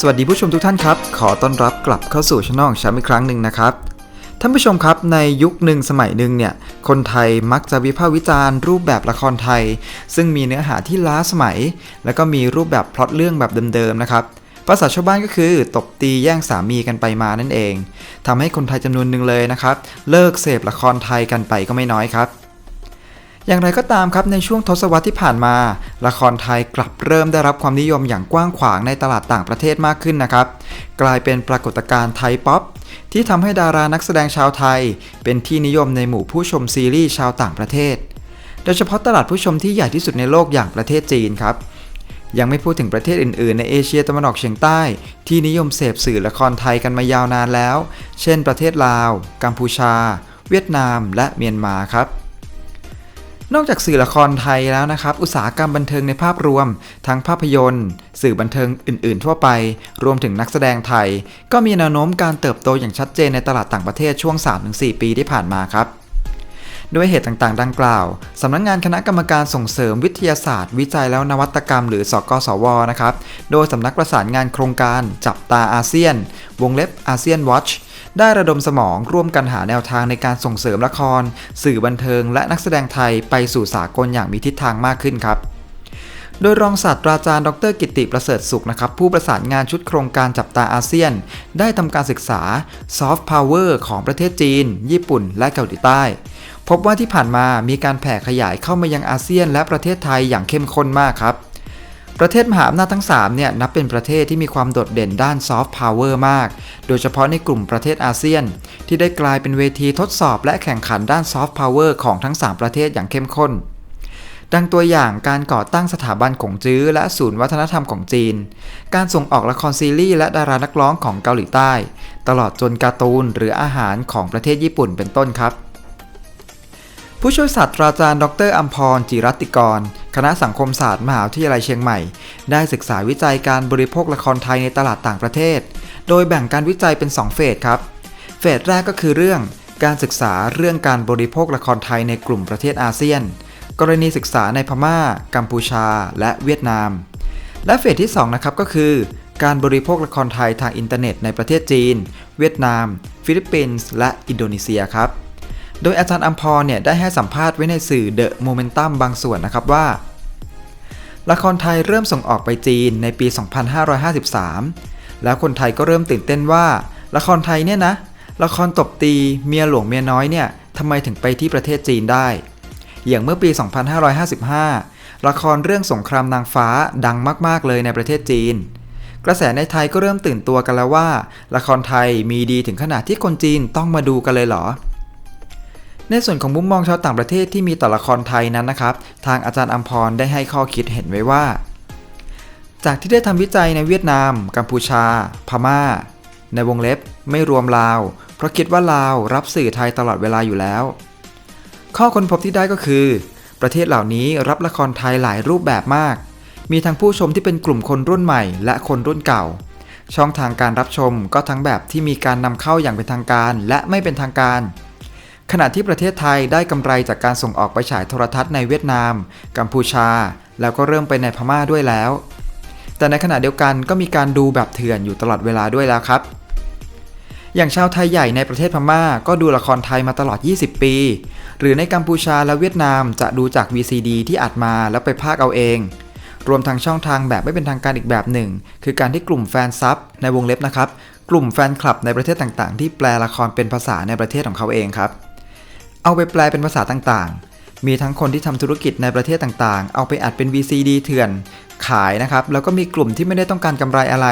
สวัสดีผู้ชมทุกท่านครับ ขอต้อนรับกลับเข้าสู่ช่องแชมป์อีกครั้งหนึ่งนะครับ ท่านผู้ชมครับในยุคหนึ่งสมัยหนึ่งเนี่ยคนไทยมักจะวิพากษ์วิจารณ์รูปแบบละครไทย ซึ่งมีเนื้อหาที่ล้าสมัย แล้วก็มีรูปแบบพล็อตเรื่องแบบเดิมๆนะครับภาษาชาวบ้านก็คือตบตีแย่งสามีกันไปมานั่นเองทำให้คนไทยจำนวนหนึ่งเลยนะครับ เลิกเสพละครไทยกันไปก็ไม่น้อยครับ อย่างไรก็ตามครับในช่วงทศวรรษที่ผ่านมา ละครไทยกลับเริ่มได้รับความนิยมอย่างกว้างขวางในตลาดต่างประเทศมากขึ้นนะครับ กลายเป็นปรากฏการณ์ไทยป๊อปที่ทำให้ดารานักแสดงชาวไทย เป็นที่นิยมในหมู่ผู้ชมซีรีส์ชาวต่างประเทศ โดยเฉพาะตลาดผู้ชมที่ใหญ่ที่สุดในโลกอย่างประเทศจีนครับ ยังไม่พูดถึงประเทศอื่นๆ ในเอเชียตะวันออกเฉียงใต้ ที่นิยมเสพสื่อละครไทยกันมายาวนานแล้ว เช่น ประเทศลาว กัมพูชา เวียดนาม และเมียนมาครับ นอกจากสื่อละครไทยแล้วนะครับ อุตสาหกรรมบันเทิงในภาพรวม ทั้งภาพยนตร์ สื่อบันเทิงอื่น ๆ ทั่วไป รวมถึงนักแสดงไทย ก็มีแนวโน้มการเติบโตอย่างชัดเจนในตลาดต่างประเทศช่วง 3-4 ปีที่ผ่านมาครับด้วยเหตุต่างๆ ดังกล่าว สำนักงงานคณะกรรมการส่งเสริมวิทยาศาสตร์ วิจัยแล้วนวัตกรรม หรือสกสวนะครับ โดยสำนักประสานงานโครงการจับตาอาเซียน วงเล็บอาเซียนวอช ได้ระดมสมองร่วมกันหาแนวทางในการส่งเสริมละคร สื่อบันเทิง และนักแสดงไทยไปสู่สากลอย่างมีทิศทางมากขึ้นครับโดยรองศาสตราจารย์ดรกิติประเสริฐสุขนะครับผู้ประสานงานชุดโครงการจับตาอาเซียน ได้ทำการศึกษาซอฟต์พาวเวอร์ของประเทศจีน ญี่ปุ่น และเกาหลีใต้ พบว่าที่ผ่านมามีการแผ่ขยายเข้ามายังอาเซียนและประเทศไทยอย่างเข้มข้นมากครับ ประเทศมหาอำนาจทั้ง3เนี่ยนับเป็นประเทศที่มีความโดดเด่นด้านซอฟต์พาวเวอร์มาก โดยเฉพาะในกลุ่มประเทศอาเซียน ที่ได้กลายเป็นเวทีทดสอบและแข่งขันด้านซอฟต์พาวเวอร์ของทั้ง 3 ประเทศอย่างเข้มข้น ดังตัวอย่างการก่อตั้งสถาบันของจื้อ และศูนย์วัฒนธรรมของจีน การส่งออกละครซีรีส์และดารานักร้องของเกาหลีใต้ ตลอดจนการ์ตูนหรืออาหารของประเทศญี่ปุ่นเป็นต้นครับ ผู้ช่วยศาสตราจารย์ ดรอัมพร จิรัติกร คณะสังคมศาสตร์มหาวิทยาลัยเชียงใหม่ ได้ศึกษาวิจัยการบริโภคละครไทยในตลาดต่างประเทศ โดยแบ่งการวิจัยเป็น 2 เฟสครับ เฟสแรกก็คือเรื่อง การศึกษาเรื่องการบริโภคละครไทยในกลุ่มประเทศอาเซียน กรณีศึกษาในพม่า กัมพูชา และเวียดนาม และเฟสที่2นะครับก็คือ การบริโภคละครไทยทางอินเทอร์เน็ตในประเทศจีน เวียดนาม ฟิลิปปินส์ และอินโดนีเซียครับ โดยอาจารย์อัมพรเนี่ยได้ให้สัมภาษณ์ไว้ในสื่อเดอะโมเมนตัมบางส่วนนะครับว่า ละครไทยเริ่มส่งออกไปจีนในปี 2553 แล้วคนไทยก็เริ่มตื่นเต้นว่า ละครไทยเนี่ยนะ ละครตบตีเมียหลวงเมียน้อยเนี่ยทำไมถึงไปที่ประเทศจีนได้ อย่างเมื่อปี 2555 ละครเรื่องสงครามนางฟ้าดังมาก ๆ เลยในประเทศจีนกระแสในไทยก็เริ่มตื่นตัวกันแล้วว่า ละครไทยมีดีถึงขนาดที่คนจีนต้องมาดูกันเลยเหรอ ในส่วนของมุมมองชาวต่างประเทศที่มีต่อละครไทยนั้นนะครับ ทางอาจารย์อัมพรได้ให้ข้อคิดเห็นไว้ว่า จากที่ได้ทำวิจัยในเวียดนาม กัมพูชา พม่า ในวงเล็บไม่รวมลาว เพราะคิดว่าลาวรับสื่อไทยตลอดเวลาอยู่แล้ว ข้อค้นพบที่ได้ก็คือ ประเทศเหล่านี้รับละครไทยหลายรูปแบบมาก มีทั้งผู้ชมที่เป็นกลุ่มคนรุ่นใหม่ และคนรุ่นเก่า ช่องทางการรับชมก็ทั้งแบบที่มีการนำเข้าอย่างเป็นทางการ และไม่เป็นทางการ ขณะที่ประเทศไทยได้กำไรจากการส่งออกไปฉายโทรทัศน์ในเวียดนาม กัมพูชา แล้วก็เริ่มไปในพม่าด้วยแล้ว แต่ในขณะเดียวกันก็มีการดูแบบเถื่อนอยู่ตลอดเวลาด้วยแล้วครับ อย่างชาวไทยใหญ่ในประเทศพม่าก็ดูละครไทยมาตลอด 20 ปี หรือในกัมพูชาและเวียดนามจะดูจาก VCD ที่อัดมาแล้วไปพากเอาเอง รวมทั้งช่องทางแบบไม่เป็นทางการอีกแบบหนึ่ง คือการที่กลุ่มแฟนซับในวงเล็บนะครับ กลุ่มแฟนคลับในประเทศต่างๆ ที่แปลละครเป็นภาษาในประเทศของเขาเองครับ เอาไปแปลเป็นภาษาต่างๆ มีทั้งคนที่ทำธุรกิจในประเทศต่างๆ เอาไปอัดเป็น VCD เถื่อน ขายนะครับ แล้วก็มีกลุ่มที่ไม่ได้ต้องการกำไรอะไร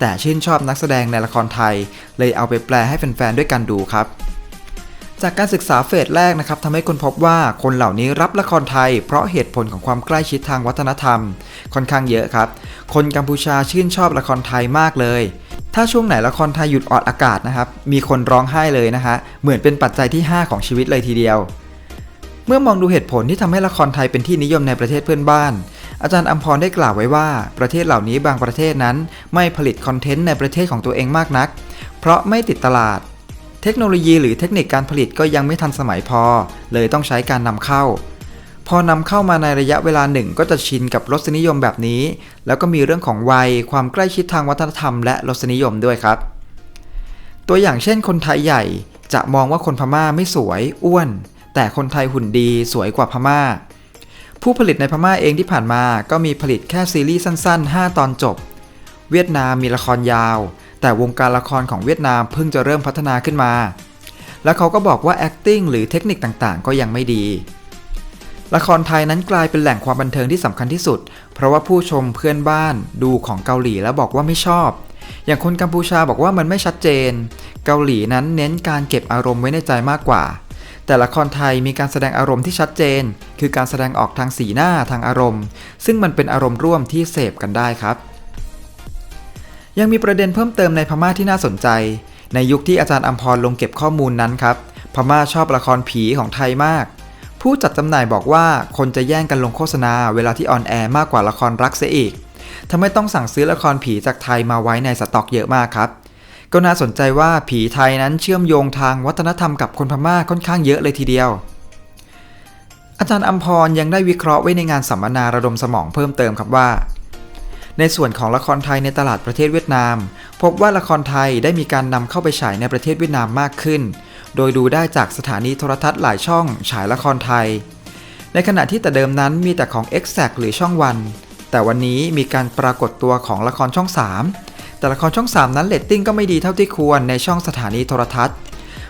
แต่ชื่นชอบนักแสดงในละครไทย เลยเอาไปแปลให้แฟนๆด้วยกันดูครับจากการศึกษาเฟสแรกนะครับทำให้คนพบว่าคนเหล่านี้รับละครไทย เพราะเหตุผลของความใกล้ชิดทางวัฒนธรรม ค่อนข้างเยอะครับ คนกัมพูชาชื่นชอบละครไทยมากเลย ถ้าช่วงไหนละครไทยหยุดออกอากาศนะครับ มีคนร้องไห้เลยนะฮะ เหมือนเป็นปัจจัยที่ 5 ของชีวิตเลยทีเดียว เมื่อมองดูเหตุผลที่ทำให้ละครไทยเป็นที่นิยมในประเทศเพื่อนบ้าน อาจารย์อัมพรได้กล่าวไว้ว่า ประเทศเหล่านี้บางประเทศนั้น ไม่ผลิตคอนเทนต์ในประเทศของตัวเองมากนัก เพราะไม่ติดตลาด เทคโนโลยีหรือเทคนิคการผลิตก็ยังไม่ทันสมัยพอ เลยต้องใช้การนำเข้า พอนำเข้ามาในระยะเวลาหนึ่งก็จะชินกับรสนิยมแบบนี้ แล้วก็มีเรื่องของวัยความใกล้ชิดทางวัฒนธรรมและรสนิยมด้วยครับ ตัวอย่างเช่นคนไทยใหญ่จะมองว่าคนพม่าไม่สวยอ้วน แต่คนไทยหุ่นดีสวยกว่าพม่า ผู้ผลิตในพม่าเองที่ผ่านมาก็มีผลิตแค่ซีรีส์สั้น ๆ 5 ตอนจบ เวียดนามมีละครยาว แต่วงการละครของเวียดนามเพิ่งจะเริ่มพัฒนาขึ้นมา แล้วเขาก็บอกว่า acting หรือเทคนิคต่างๆ ก็ยังไม่ดี ละครไทยนั้นกลายเป็นแหล่งความบันเทิงที่สำคัญที่สุด เพราะว่าผู้ชมเพื่อนบ้านดูของเกาหลีแล้วบอกว่าไม่ชอบ อย่างคนกัมพูชาบอกว่ามันไม่ชัดเจน เกาหลีนั้นเน้นการเก็บอารมณ์ไว้ในใจมากกว่า แต่ละครไทยมีการแสดงอารมณ์ที่ชัดเจน คือการแสดงออกทางสีหน้าทางอารมณ์ ซึ่งมันเป็นอารมณ์ร่วมที่เสพกันได้ครับ ยังมีประเด็นเพิ่มเติมในพม่าที่น่าสนใจ ในยุคที่อาจารย์อัมพรลงเก็บข้อมูลนั้นครับพม่าชอบละครผีของไทยมาก ผู้จัดจำหน่ายบอกว่าคนจะแย่งกันลงโฆษณาเวลาที่ออนแอร์มากกว่าละครรักเสียอีกทำให้ต้องสั่งซื้อละครผีจากไทยมาไว้ในสต็อกเยอะมากครับ ก็น่าสนใจว่าผีไทยนั้นเชื่อมโยงทางวัฒนธรรมกับคนพม่าค่อนข้างเยอะเลยทีเดียว อาจารย์อัมพรยังได้วิเคราะห์ไว้ในงานสัมมนาระดมสมองเพิ่มเติมครับว่า ในส่วนของละครไทยในตลาดประเทศเวียดนาม พบว่าละครไทยได้มีการนำเข้าไปฉายในประเทศเวียดนามมากขึ้น โดยดูได้จากสถานีโทรทัศน์หลายช่องฉายละครไทย ในขณะที่แต่เดิมนั้นมีแต่ของ Exact หรือช่องวัน แต่วันนี้มีการปรากฏตัวของละครช่อง 3 แต่ละครช่อง 3 นั้นเลตติ้งก็ไม่ดีเท่าที่ควรในช่องสถานีโทรทัศน์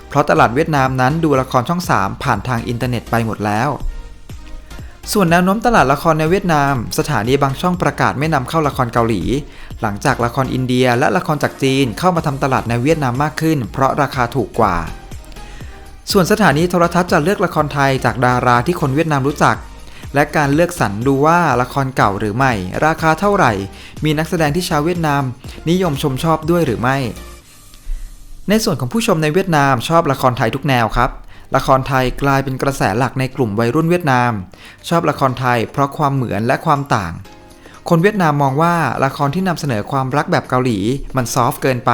เพราะตลาดเวียดนามนั้นดูละครช่อง 3 ผ่านทางอินเทอร์เน็ตไปหมดแล้วส่วนแนวโน้มตลาดละครในเวียดนาม สถานีบางช่องประกาศไม่นำเข้าละครเกาหลี หลังจากละครอินเดียและละครจากจีนเข้ามาทำตลาดในเวียดนามมากขึ้น เพราะราคาถูกกว่า ส่วนสถานีโทรทัศน์จะเลือกละครไทยจากดาราที่คนเวียดนามรู้จัก และการเลือกสรรดูว่าละครเก่าหรือไม่ ราคาเท่าไหร่ มีนักแสดงที่ชาวเวียดนาม นิยมชมชอบด้วยหรือไม่ ในส่วนของผู้ชมในเวียดนามชอบละครไทยทุกแนวครับ ละครไทยกลายเป็นกระแสหลักในกลุ่มวัยรุ่นเวียดนาม ชอบละครไทยเพราะความเหมือนและความต่าง คนเวียดนามมองว่าละครที่นำเสนอความรักแบบเกาหลี มันซอฟต์เกินไป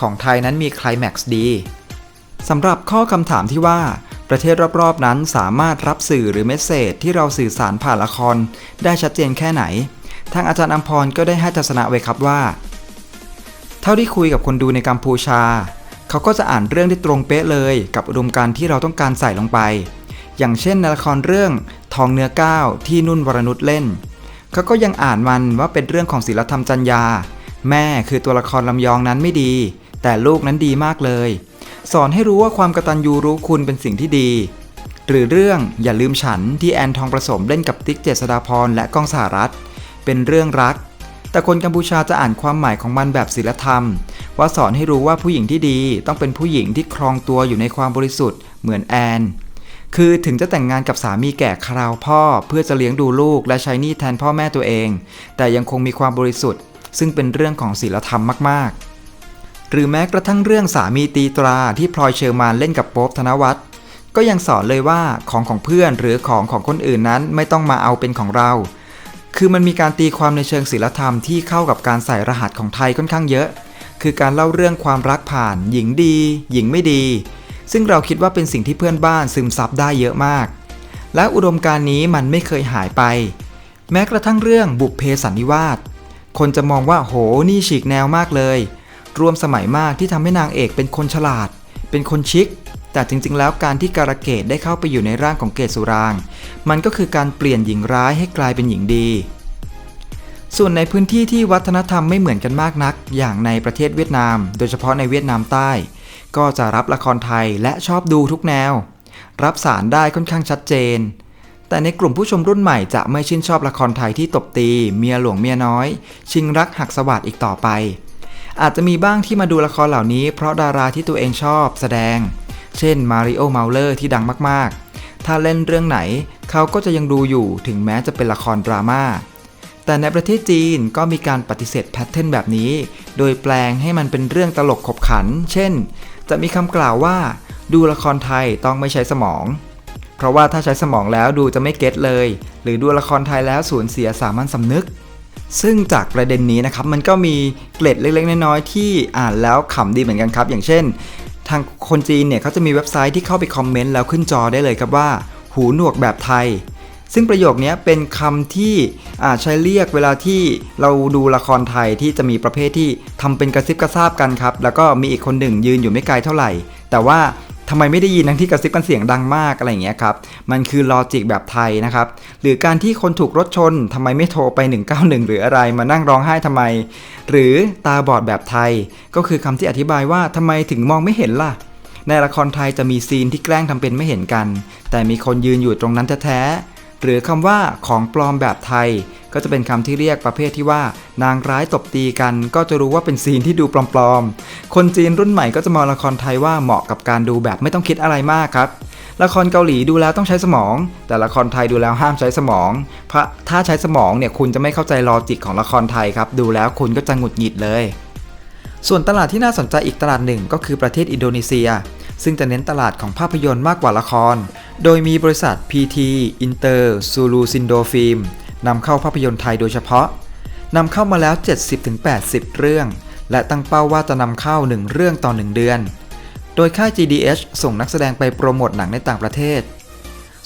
ของไทยนั้นมีคลแม็กซ์ดี สำหรับข้อคำถามที่ว่า ประเทศรอบๆนั้นสามารถรับสื่อหรือเมสเซจที่เราสื่อสารผ่านละคร ได้ชัดเจนแค่ไหน ทางอาจารย์อัมพรก็ได้ให้ทัศนะไว้ครับว่า เท่าที่คุยกับคนดูในกัมพูชา เขาก็จะอ่านเรื่องได้ตรงเป๊ะเลยกับอุดมการณ์ที่เราต้องการใส่ลงไป อย่างเช่นในละครเรื่องทองเนื้อก้าวที่นุ่นวรนุชเล่น เขาก็ยังอ่านมันว่าเป็นเรื่องของศีลธรรมจัญญา แม่คือตัวละครลำยองนั้นไม่ดี แต่ลูกนั้นดีมากเลย สอนให้รู้ว่าความกระตัญญูรู้คุณเป็นสิ่งที่ดี หรือเรื่องอย่าลืมฉันที่แอนทองประสมเล่นกับติ๊กเจษฎาพรและก้องสหรัฐ เป็นเรื่องรัก แต่คนกัมพูชาจะอ่านความหมายของมันแบบศีลธรรม ว่าสอนให้รู้ว่าผู้หญิงที่ดีต้องเป็นผู้หญิงที่ครองตัวอยู่ในความบริสุทธิ์เหมือนแอน คือถึงจะแต่งงานกับสามีแก่คราวพ่อเพื่อจะเลี้ยงดูลูกและใช้หนี้แทนพ่อแม่ตัวเอง แต่ยังคงมีความบริสุทธิ์ ซึ่งเป็นเรื่องของศีลธรรมมากๆ หรือแม้กระทั่งเรื่องสามีตีตราที่พลอยเชอร์มานเล่นกับโป๊บธนวัฒน์ก็ยังสอนเลยว่าของของเพื่อนหรือของของคนอื่นนั้นไม่ต้องมาเอาเป็นของเรา คือมันมีการตีความในเชิงศีลธรรมที่เข้ากับการใส่รหัสของไทยค่อนข้างเยอะ คือการเล่าเรื่องความรักผ่าน หญิงดี หญิงไม่ดี ซึ่งเราคิดว่าเป็นสิ่งที่เพื่อนบ้านซึมซับได้เยอะมาก และอุดมการณ์นี้มันไม่เคยหายไป แม้กระทั่งเรื่องบุพเพสันนิวาสคนจะมองว่าโหนี่ฉีกแนวมากเลย รวมสมัยมากที่ทำให้นางเอกเป็นคนฉลาด เป็นคนชิค แต่จริงๆ แล้วการที่การะเกดได้เข้าไปอยู่ในร่างของเกศสุราง มันก็คือการเปลี่ยนหญิงร้ายให้กลายเป็นหญิงดี ส่วนในพื้นที่ที่วัฒนธรรมไม่เหมือนกันมากนัก อย่างในประเทศเวียดนาม โดยเฉพาะในเวียดนามใต้ ก็จะรับละครไทยและชอบดูทุกแนว รับสารได้ค่อนข้างชัดเจนแต่ในกลุ่มผู้ชมรุ่นใหม่จะไม่ชื่นชอบละครไทยที่ตบตี เมียหลวงเมียน้อย ชิงรักหักสวัสดอีกต่อไป อาจจะมีบ้างที่มาดูละครเหล่านี้เพราะดาราที่ตัวเองชอบแสดง เช่นมาริโอเมาเลอร์ที่ดังมากๆ ถ้าเล่นเรื่องไหนเขาก็จะยังดูอยู่ถึงแม้จะเป็นละครดราม่า แต่ในประเทศจีนก็มีการปฏิเสธแพทเทิร์นแบบนี้ โดยแปลงให้มันเป็นเรื่องตลกขบขัน เช่น จะมีคำกล่าวว่า ดูละครไทยต้องไม่ใช้สมอง เพราะว่าถ้าใช้สมองแล้วดูจะไม่เก็ตเลย หรือดูละครไทยแล้วสูญเสียสามัญสำนึก ซึ่งจากประเด็นนี้นะครับมันก็มีเกล็ดเล็กๆ น้อยๆที่อ่านแล้วขำดีเหมือนกันครับ อย่างเช่น ทางคนจีนเนี่ยเขาจะมีเว็บไซต์ที่เข้าไปคอมเมนต์แล้วขึ้นจอได้เลยครับว่า หูหนวกแบบไทย ซึ่งประโยคนี้เป็นคำที่ใช้เรียกเวลาที่เราดูละครไทยที่จะมีประเภทที่ทำเป็นกระซิบกระซาบกันครับแล้วก็มีอีกคนหนึ่งยืนอยู่ไม่ไกลเท่าไหร่ แต่ว่า ทำไมไม่ได้ยินทั้งที่กระซิบกันเสียงดังมากอะไรอย่างเงี้ยครับ มันคือลอจิกแบบไทยนะครับ หรือการที่คนถูกรถชนทำไมไม่โทรไป 191 หรืออะไรมานั่งร้องไห้ทำไม หรือตาบอดแบบไทย ก็คือคำที่อธิบายว่าทำไมถึงมองไม่เห็นล่ะ ในละครไทยจะมีซีนที่แกล้งทำเป็นไม่เห็นกัน แต่มีคนยืนอยู่ตรงนั้นแท้ๆ หรือคำว่าของปลอมแบบไทย ก็จะเป็นคำที่เรียกประเภทที่ว่า นางร้ายตบตีกัน ก็จะรู้ว่าเป็นซีนที่ดูปลอมๆ คนจีนรุ่นใหม่ก็จะมองละครไทยว่าเหมาะกับการดูแบบไม่ต้องคิดอะไรมากครับละครเกาหลีดูแล้วต้องใช้สมอง แต่ละครไทยดูแล้วห้ามใช้สมองเพราะถ้าใช้สมองเนี่ยคุณจะไม่เข้าใจลอจิกของละครไทยครับ ดูแล้วคุณก็จะหงุดหงิดเลย ส่วนตลาดที่น่าสนใจอีกตลาดหนึ่งก็คือประเทศอินโดนีเซีย ซึ่งจะเน้นตลาดของภาพยนตร์มากกว่าละคร โดยมีบริษัท PT Inter Sulu Sindo Film นำเข้าภาพยนตร์ไทยโดยเฉพาะนำเข้ามาแล้ว 70-80 เรื่อง และตั้งเป้าว่าจะนำเข้า 1 เรื่องต่อ 1 เดือน โดยค่าย GDH ส่งนักแสดงไปโปรโมทหนังในต่างประเทศ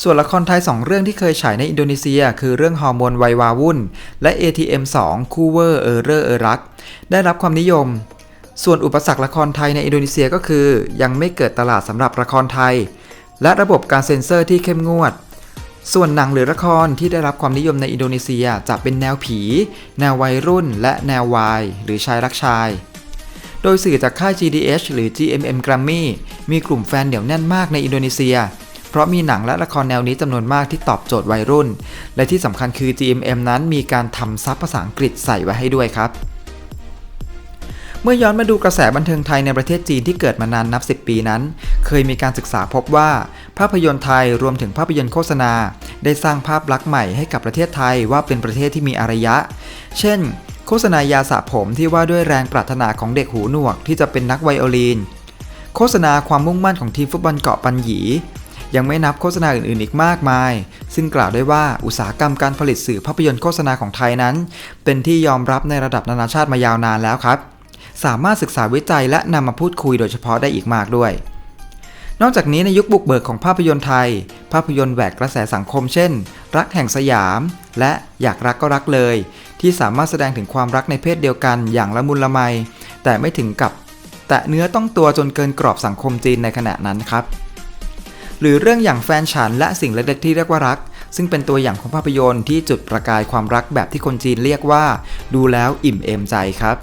ส่วนละครไทย 2 เรื่องที่เคยฉายในอินโดนีเซีย คือเรื่องฮอร์โมนไววาวุ่น และ ATM 2 คู่เวอร์เออเรอเออรัก ได้รับความนิยม ส่วนอุปสรรคละครไทยในอินโดนีเซียก็คือ ยังไม่เกิดตลาดสำหรับละครไทย และระบบการเซ็นเซอร์ที่เข้มงวด ส่วนหนังหรือละครที่ได้รับความนิยมในอินโดนีเซียจะเป็นแนวผี แนววัยรุ่น และแนววาย หรือชายรักชาย โดยสื่อจากค่าย GDH หรือ GMM Grammy มีกลุ่มแฟนเหนียวแน่นมากในอินโดนีเซีย เพราะมีหนังและละครแนวนี้จำนวนมากที่ตอบโจทย์วัยรุ่น และที่สำคัญคือ GMM นั้นมีการทำซับภาษาอังกฤษใส่ไว้ให้ด้วยครับ เมื่อย้อนมาดูกระแสบันเทิงไทยในประเทศจีนที่เกิดมานานนับ 10 ปีนั้น เคยมีการศึกษาพบว่า ภาพยนตร์ไทยรวมถึงภาพยนตร์โฆษณา ได้สร้างภาพลักษณ์ใหม่ให้กับประเทศไทยว่าเป็นประเทศที่มีอารยะ เช่น โฆษณายาสระผมที่ว่าด้วยแรงปรารถนาของเด็กหูหนวกที่จะเป็นนักไวโอลิน โฆษณาความมุ่งมั่นของทีมฟุตบอลเกาะปัญหยียังไม่นับโฆษณาอื่นๆ อีกมากมาย ซึ่งกล่าวได้ว่าอุตสาหกรรมการผลิตสื่อภาพยนตร์โฆษณาของไทยนั้น เป็นที่ยอมรับในระดับนานาชาติมายาวนานแล้วครับ สามารถศึกษาวิจัยและนำมาพูดคุยโดยเฉพาะได้อีกมากด้วย นอกจากนี้ในยุคบุกเบิกของภาพยนตร์ไทย ภาพยนตร์แหวกกระแสสังคมเช่น รักแห่งสยาม และอยากรักก็รักเลย ที่สามารถแสดงถึงความรักในเพศเดียวกันอย่างละมุนละไม แต่ไม่ถึงกับ แตะเนื้อต้องตัวจนเกินกรอบสังคมจีนในขณะนั้นครับหรือเรื่องอย่างแฟนฉันและสิ่งเล็กๆที่เรียกว่ารัก ซึ่งเป็นตัวอย่างของภาพยนตร์ที่จุดประกายความรักแบบที่คนจีนเรียกว่า ดูแล้วอิ่มเอมใจครับ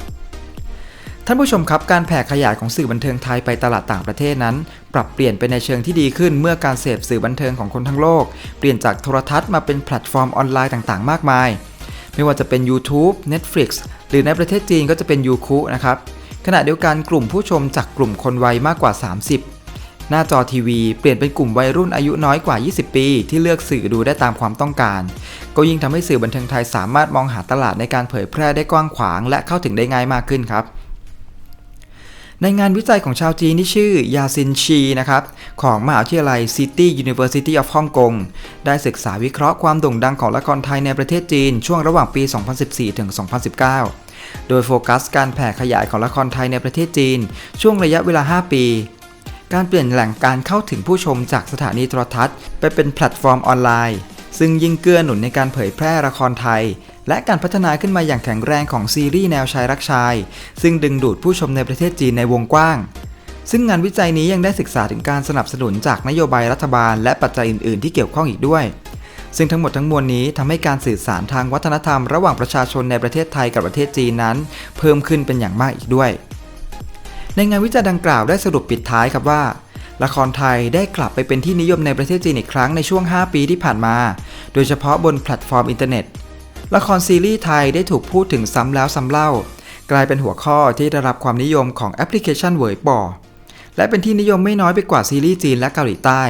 านผู้ชมครับการแผ่ขยายของสื่อบันเทิงไทยไปตลาดต่างประเทศนั้น ปรับเปลี่ยนไปในเชิงที่ดีขึ้นเมื่อการเสพสื่อบันเทิงของคนทั้งโลก เปลี่ยนจากโทรทัศน์มาเป็นแพลตฟอร์มออนไลน์ต่าง ๆ มากมาย ไม่ว่าจะเป็น YouTube Netflix หรือในประเทศจีนก็จะเป็น Youku นะครับขณะเดียวกันกลุ่มผู้ชมจากกลุ่มคนวัยมากกว่า 30 หน้าจอทีวีเปลี่ยนเป็นกลุ่มวัยรุ่นอายุน้อยกว่า 20 ปี ที่เลือกสื่อดูได้ตามความต้องการ ก็ยิ่งทำให้สื่อบันเทิงไทยสามารถมองหาตลาดในการเผยแพร่ได้กว้างขวาง และเข้าถึงได้ง่ายมากขึ้นครับ ในงานวิจัยของชาวจีนที่ชื่อยาซินชีนะครับ ของมหาวิทยาลัย City University of Hong Kong ได้ศึกษาวิเคราะห์ความโด่งดังของละครไทยในประเทศจีนช่วงระหว่างปี 2014 ถึง 2019 โดยโฟกัสการแผ่ขยายของละครไทยในประเทศจีน ช่วงระยะเวลา 5 ปี การเปลี่ยนแหล่งการเข้าถึงผู้ชมจากสถานีโทรทัศน์ ไปเป็นแพลตฟอร์มออนไลน์ ซึ่งยิ่งเกื้อหนุนในการเผยแพร่ละครไทย และการพัฒนาขึ้นมาอย่างแข็งแรงของซีรีส์แนวชายรักชาย ซึ่งดึงดูดผู้ชมในประเทศจีนในวงกว้าง ซึ่งงานวิจัยนี้ยังได้ศึกษาถึงการสนับสนุนจากนโยบายรัฐบาล และปัจจัยอื่น ๆ ที่เกี่ยวข้องอีกด้วย ซึ่งทั้งหมดทั้งมวลนี้ทำให้การสื่อสารทางวัฒนธรรมระหว่างประชาชนในประเทศไทยกับประเทศจีนนั้น เพิ่มขึ้นเป็นอย่างมากอีกด้วย ในงานวิจัยดังกล่าวได้สรุปปิดท้ายครับว่าละครไทยได้กลับไปเป็นที่นิยมในประเทศจีนอีกครั้งในช่วง 5 ปีที่ผ่านมา โดยเฉพาะบนแพลตฟอร์มอินเทอร์เน็ต ละครซีรีส์ไทยได้ถูกพูดถึงซ้ำแล้วซ้ำเล่า กลายเป็นหัวข้อที่ได้รับความนิยมของแอปพลิเคชันเหวยป่อและเป็นที่นิยมไม่น้อยไปกว่าซีรีส์จีนและเกาหลีใต้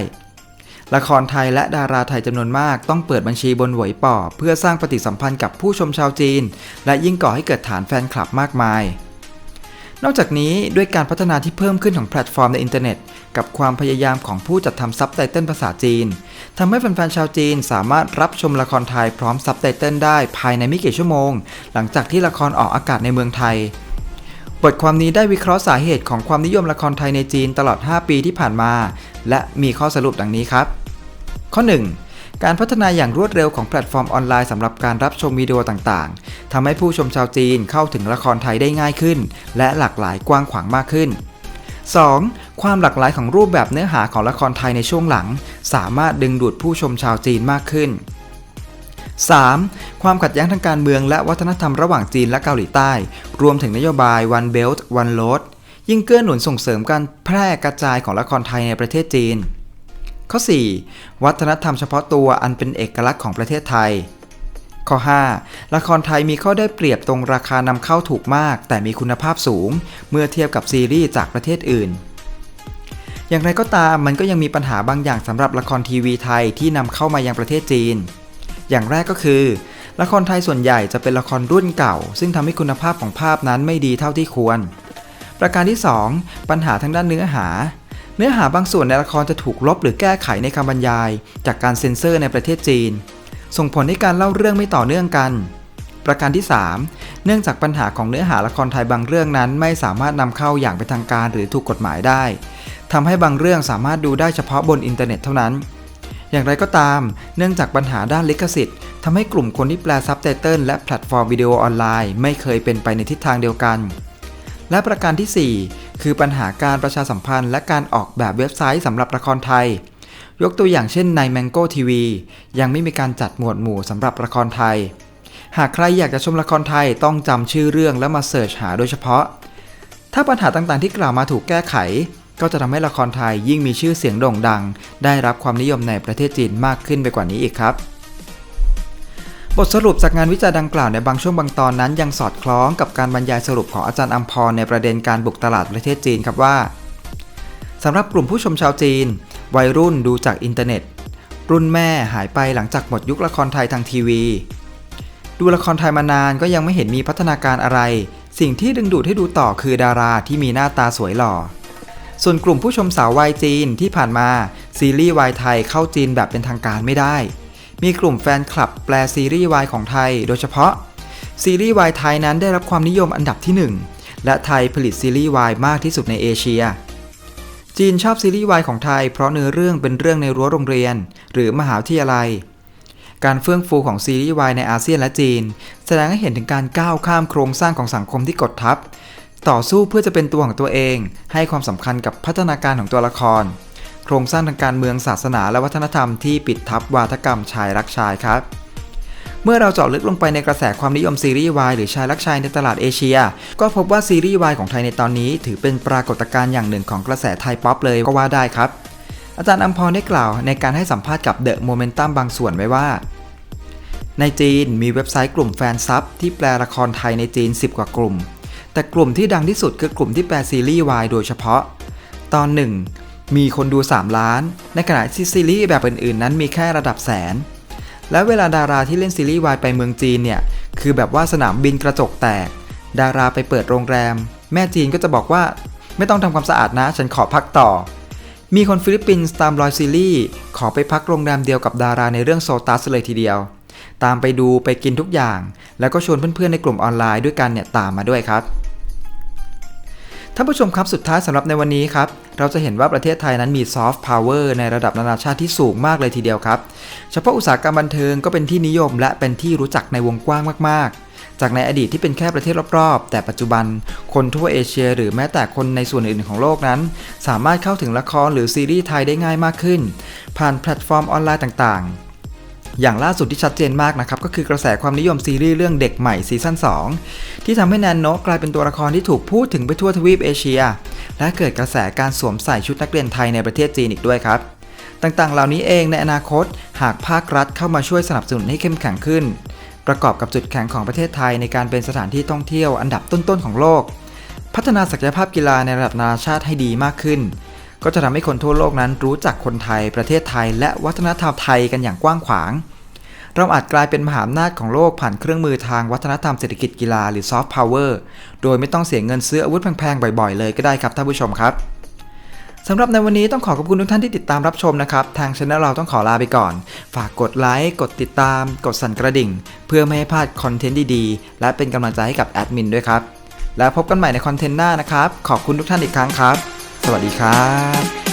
ละครไทยและดาราไทยจำนวนมากต้องเปิดบัญชีบนเหวยป่อเพื่อสร้างปฏิสัมพันธ์กับผู้ชมชาวจีน และยิ่งก่อให้เกิดฐานแฟนคลับมากมาย นอกจากนี้ด้วยการพัฒนาที่เพิ่มขึ้นของแพลตฟอร์มในอินเทอร์เน็ต กับความพยายามของผู้จัดทำซับไตเติลภาษาจีนทำให้แฟนๆชาวจีนสามารถรับชมละครไทยพร้อมซับไตเติลได้ภายในไม่กี่ชั่วโมง หลังจากที่ละครออกอากาศในเมืองไทยบทความนี้ได้วิเคราะห์สาเหตุของความนิยมละครไทยในจีนตลอด 5 ปีที่ผ่านมา และมีข้อสรุปดังนี้ครับ ข้อ 1. การพัฒนาอย่างรวดเร็วของแพลตฟอร์มออนไลน์สำหรับการรับชมวิดีโอต่างๆทำให้ผู้ชมชาวจีนเข้าถึงละครไทยได้ง่ายขึ้น และหลากหลายกว้างขวางมากขึ้น 2. ความหลากหลายของรูปแบบเนื้อหาของละครไทยในช่วงหลัง สามารถดึงดูดผู้ชมชาวจีนมากขึ้น 3. ความขัดแย้งทางการเมืองและวัฒนธรรมระหว่างจีนและเกาหลีใต้ รวมถึงนโยบาย One Belt One Road ยิ่งเกื้อหนุนส่งเสริมการแพร่กระจายของละครไทยในประเทศจีน ข้อ 4. วัฒนธรรมเฉพาะตัวอันเป็นเอกลักษณ์ของประเทศไทย ข้อ 5. ละครไทยมีข้อได้เปรียบตรงราคานำเข้าถูกมาก แต่มีคุณภาพสูง เมื่อเทียบกับซีรีส์จากประเทศอื่น อย่างไรก็ตามมันก็ยังมีปัญหาบางอย่างสำหรับละครทีวีไทยที่นำเข้ามายังประเทศจีน อย่างแรกก็คือ ละครไทยส่วนใหญ่จะเป็นละครรุ่นเก่า ซึ่งทำให้คุณภาพของภาพนั้นไม่ดีเท่าที่ควร ประการที่ 2 ปัญหาทางด้านเนื้อหาเนื้อหาบางส่วนในละครจะถูกลบหรือแก้ไขในคำบรรยาย จากการเซ็นเซอร์ในประเทศจีน ส่งผลให้การเล่าเรื่องไม่ต่อเนื่องกัน ประการที่ 3 เนื่องจากปัญหาของเนื้อหาละครไทยบางเรื่องนั้น ไม่สามารถนำเข้าอย่างเป็นทางการหรือถูกกฎหมายได้ทำให้บางเรื่องสามารถดูได้เฉพาะบนอินเทอร์เน็ตเท่านั้น อย่างไรก็ตาม เนื่องจากปัญหาด้านลิขสิทธิ์ทำให้กลุ่มคนที่แปลซับไตเติลและแพลตฟอร์มวิดีโอออนไลน์ไม่เคยเป็นไปในทิศทางเดียวกัน และประการที่ 4 คือปัญหาการประชาสัมพันธ์และการออกแบบเว็บไซต์สำหรับละครไทย ยกตัวอย่างเช่นใน Mango TV ยังไม่มีการจัดหมวดหมู่สำหรับละครไทย หากใครอยากจะชมละครไทยต้องจำชื่อเรื่องแล้วมาเสิร์ชหาโดยเฉพาะ ถ้าปัญหาต่างๆที่กล่าวมาถูกแก้ไข ก็จะทำให้ละครไทยยิ่งมีชื่อเสียงโด่งดัง ได้รับความนิยมในประเทศจีนมากขึ้นไปกว่านี้อีกครับบทสรุปจากงานวิจัยดังกล่าวในบางช่วงบางตอนนั้นยังสอดคล้องกับการบรรยายสรุปของอาจารย์อัมพรในประเด็นการบุกตลาดประเทศจีนครับว่าสำหรับกลุ่มผู้ชมชาวจีน วัยรุ่นดูจากอินเทอร์เน็ต รุ่นแม่หายไปหลังจากหมดยุคละครไทยทางทีวี ดูละครไทยมานานก็ยังไม่เห็นมีพัฒนาการอะไร สิ่งที่ดึงดูดให้ดูต่อคือดาราที่มีหน้าตาสวยหล่อ ส่วนกลุ่มผู้ชมสาววัยจีนที่ผ่านมาซีรีส์วายไทยเข้าจีนแบบเป็นทางการไม่ได้ มีกลุ่มแฟนคลับแปลซีรีส์วายของไทย โดยเฉพาะซีรีส์วายไทยนั้นได้รับความนิยมอันดับที่ 1 และไทยผลิตซีรีส์วายมากที่สุดในเอเชีย จีนชอบซีรีส์วายของไทยเพราะเนื้อเรื่องเป็นเรื่องในรั้วโรงเรียน หรือมหาวิทยาลัย การเฟื่องฟูของซีรีส์วายในอาเซียนและจีน แสดงให้เห็นถึงการก้าวข้ามโครงสร้างของสังคมที่กดทับ ต่อสู้เพื่อจะเป็นตัวของตัวเอง ให้ความสำคัญกับพัฒนาการของตัวละคร โครงสร้างทางการเมืองศาสนาและวัฒนธรรมที่ปิดทับวาทกรรมชายรักชายครับ เมื่อเราเจาะลึกลงไปในกระแสความนิยมซีรีส์วายหรือชายรักชายในตลาดเอเชีย ก็พบว่าซีรีส์วายของไทยในตอนนี้ ถือเป็นปรากฏการณ์อย่างหนึ่งของกระแสไทยป๊อปเลยก็ว่าได้ครับ อาจารย์อัมพรได้กล่าวในการให้สัมภาษณ์กับเดอะโมเมนตัมบางส่วนไว้ว่า ในจีนมีเว็บไซต์กลุ่มแฟนซับที่แปลละครไทยในจีน 10 กว่ากลุ่ม แต่กลุ่มที่ดังที่สุดคือกลุ่มที่แปลซีรีส์วายโดยเฉพาะ ตอนหนึ่งมีคนดู 3 ล้าน ในขณะที่ซีรีส์แบบอื่นๆ นั้นมีแค่ระดับแสน และเวลาดาราที่เล่นซีรีส์วายไปเมืองจีนเนี่ย คือแบบว่าสนามบินกระจกแตก ดาราไปเปิดโรงแรม แม่จีนก็จะบอกว่าไม่ต้องทำความสะอาดนะ ฉันขอพักต่อ มีคนฟิลิปปินส์ตามรอยซีรีส์ขอไปพักโรงแรมเดียวกับดาราในเรื่องโซตัสเลยทีเดียว ตามไปดูไปกินทุกอย่าง แล้วก็ชวนเพื่อนๆในกลุ่มออนไลน์ด้วยกันเนี่ยตามมาด้วยครับ ท่านผู้ชมครับสุดท้ายสำหรับในวันนี้ครับ เราจะเห็นว่าประเทศไทยนั้นมีซอฟต์พาวเวอร์ในระดับนานาชาติที่สูงมากเลยทีเดียวครับ เฉพาะอุตสาหกรรมบันเทิงก็เป็นที่นิยมและเป็นที่รู้จักในวงกว้างมาก ๆ จากในอดีตที่เป็นแค่ประเทศรอบๆ แต่ปัจจุบัน คนทั่วเอเชีย หรือแม้แต่คนในส่วนอื่น ๆ ของโลกนั้น สามารถเข้าถึงละครหรือซีรีส์ไทยได้ง่ายมากขึ้น ผ่านแพลตฟอร์มออนไลน์ต่างๆ อย่างล่าสุดที่ชัดเจนมากนะครับ ก็คือกระแสความนิยมซีรีส์เรื่องเด็กใหม่ซีซั่น2 ที่ทำให้แนนโนกลายเป็นตัวละครที่ถูกพูดถึงไปทั่วทวีปเอเชีย และเกิดกระแสการสวมใส่ชุดนักเรียนไทยในประเทศจีนอีกด้วยครับ ต่างๆ เหล่านี้เองในอนาคต หากภาครัฐเข้ามาช่วยสนับสนุนให้เข้มแข็งขึ้น ประกอบกับจุดแข็งของประเทศไทยในการเป็นสถานที่ท่องเที่ยวอันดับต้นๆของโลก พัฒนาศักยภาพกีฬาในระดับนานาชาติให้ดีมากขึ้น ก็จะทำให้คนทั่วโลกนั้นรู้จักคนไทย ประเทศไทย และวัฒนธรรมไทยกันอย่างกว้างขวาง เราอาจกลายเป็นมหาอำนาจของโลกผ่านเครื่องมือทางวัฒนธรรมเศรษฐกิจกีฬาหรือซอฟต์พาวเวอร์โดยไม่ต้องเสียเงินซื้ออาวุธแพงๆบ่อยๆเลยก็ได้ครับท่านผู้ชมครับสำหรับในวันนี้ต้องขอขอบคุณทุกท่านที่ติดตามรับชมนะครับ ทางช anel เราต้องขอลาไปก่อน ฝากกดไลค์ กดติดตาม กดสั่นกระดิ่ง เพื่อไม่ให้พลาดคอนเทนต์ดีๆ และเป็นกำลังใจให้กับแอดมินด้วยครับ แล้วพบกันใหม่ในคอนเทนต์หน้านะครับ ขอบคุณทุกท่านอีกครั้งครับ สวัสดีครับ